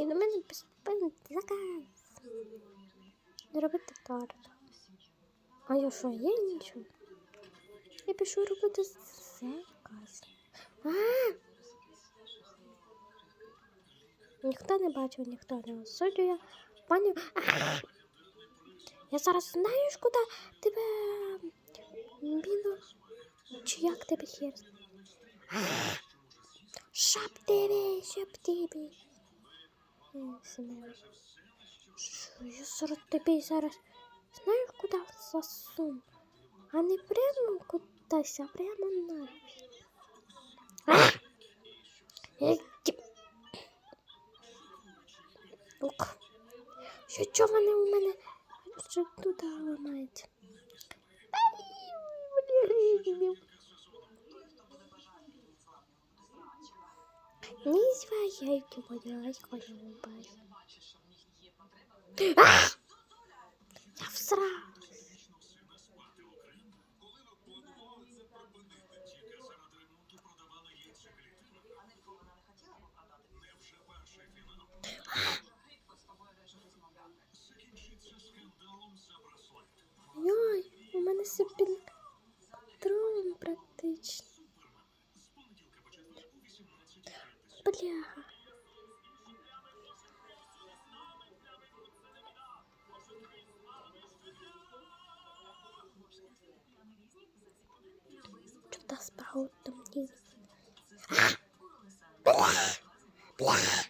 І до мене поступив заказ. Робити торт. А я що, є нічого? Я пишу робити заказ. А! Ніхто не бачив, ніхто не осуджує. Пані. Я зараз знаєш, куди тебе міну. Чи як тебе хер? Шап тебе, шап тебе. Що я зараз тебе зараз знаєш, куди засуну? А не прямо кудись, а прямо на. Ок. Що чого вони у мене туди ламають? Не зваяйте, будь ласка, любай. А! Я всрав. Йой, у мене все під контролем практично. Бляха. Что-то спаут там не... Зараз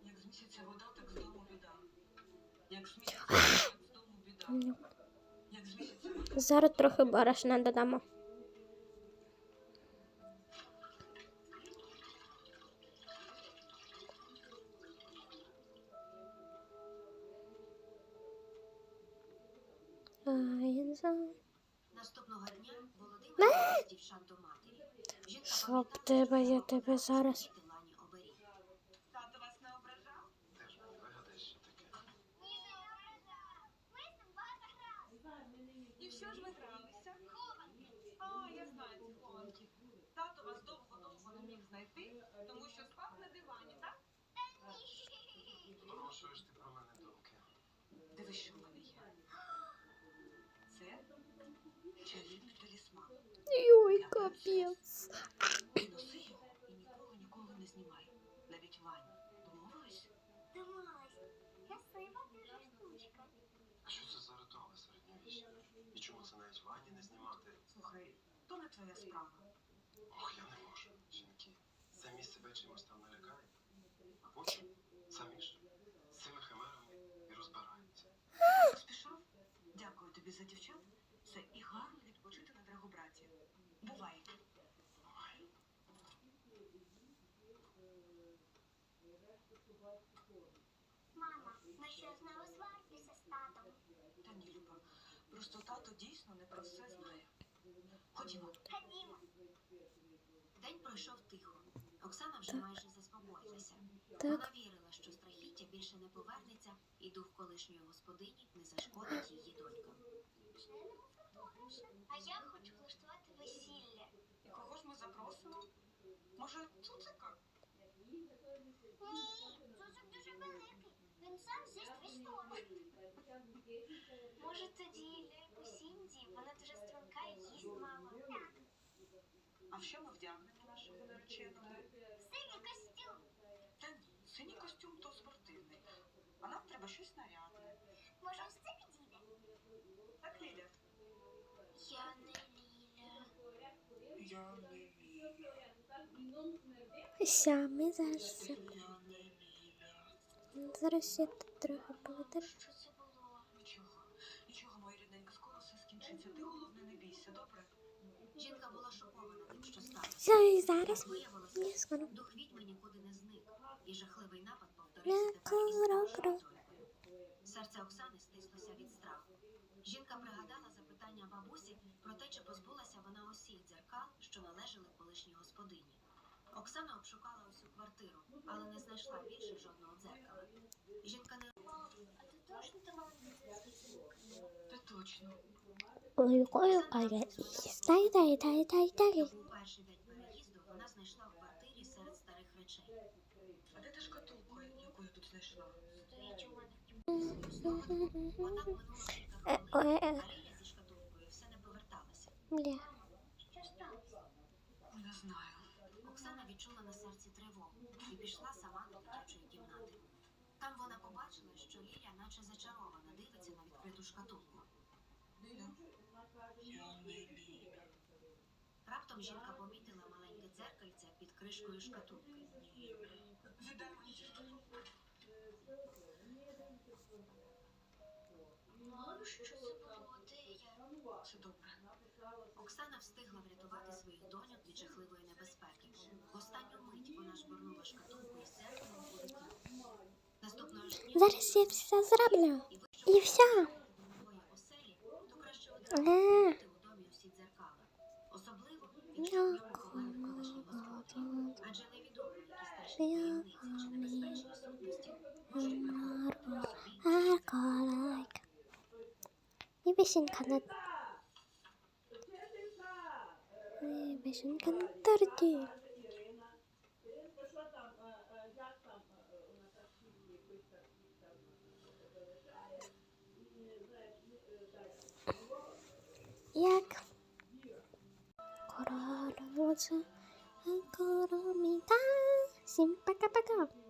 Як змісяться вода, Зараз трохи борошна додамо. А, я не знаю. Наступного дня Володимир з дівчат до матері. Жінка Щоб тебе, я тебе зараз. тато вас не ображав? Теж мені вигадаєш, що таке. І що ж ви гралися? А, я знаю ці хованки. Тато вас довго-довго не міг знайти, тому що спав на дивані, так? Що ж ти про мене думки? Дивись, що в мене чарівний талісман. Ой, капець. Носи його і ніколи ніколи не знімай. Навіть Вані. Домовились? Домовилась. Красива дуже штучка. А що це за ритуали середньовічні? І чому це навіть вані не знімати? Слухай, то не твоя справа. Ох, я не можу. Жінки, самі себе чимось там налякають, а потім самі ж з цими химерами і розбираються. Поспішав? Дякую тобі за дівчат. Все і гарно відпочити на Драгобраті. Бувай. Мама, ну що знову сваритися з татом? Та ні, Люба. Просто тато дійсно не про все знає. Ходімо. Ходімо. День пройшов тихо. Оксана вже майже заспокоїлася. Вона вірила, що страхіття більше не повернеться, і дух колишньої господині не зашкодить її донькам. Членимо фотографша. А я хочу влаштувати весілля. І кого ж ми запросимо? Може, цуцика? Ні, Зузик дуже великий. Він сам з'їсть весь торт. Може тоді Ляльку Сінді? Вона дуже струнка і їсть мало. Так. А в що ми вдягнемо Я не Ліля. Я ми зараз. Зараз я тут трохи поведу. Що це було? Нічого, нічого, моя рідненька, скоро все скінчиться. Ти головне не бійся, добре? Жінка була шокована тим, що сталося. І зараз. Я скоро. дух відьми нікуди не зник, і жахливий напад повторився тепер із. Серце Оксани стислося від страху. Жінка пригадала запитання про те, чи позбулася вона усіх дзеркал, що належали колишній господині. Оксана обшукала усю квартиру, але не знайшла більше жодного дзеркала. Жінка не Та точно. Рукою, ой, дай, дай, дай, дай, дай. перший день переїзду, вона знайшла в квартирі серед старих речей. А де та шкатулка, яку я тут знайшла? Стоїть у мене. Отак минуло кілька Е, хвилин, е, а е. Ліля зі шкатулкою все не поверталася. Бля. Не знаю. Оксана відчула на серці тривогу і пішла сама до дитячої кімнати. Там вона побачила, що Ліля, наче зачарована, дивиться на відкриту шкатулку. Ліля? Я не Ліля. Раптом жінка помітила маленьке дзеркальце під кришкою шкатулки. Віддай мені шкатулку. Мам, що це було? Де я? Це добре. Оксана встигла врятувати своїх доньок від жахливої небезпеки. В останню мить вона жбурнула шкатулку із дзеркалом у вікно. Наступного ж дня Зараз я все зроблю. І все. двоє оселі, то краще одразу Е. купити у домі усі дзеркала. Особливо, якщо в ньому помер колишній господар. Адже невідомо, які страшні таємниці чи небезпечні сутності можуть приховувати в собі Аркалайк. І вишенька на... Mission Cantarity. 약 걸어라 오즈 한 걸음이다. 심빠까빠까.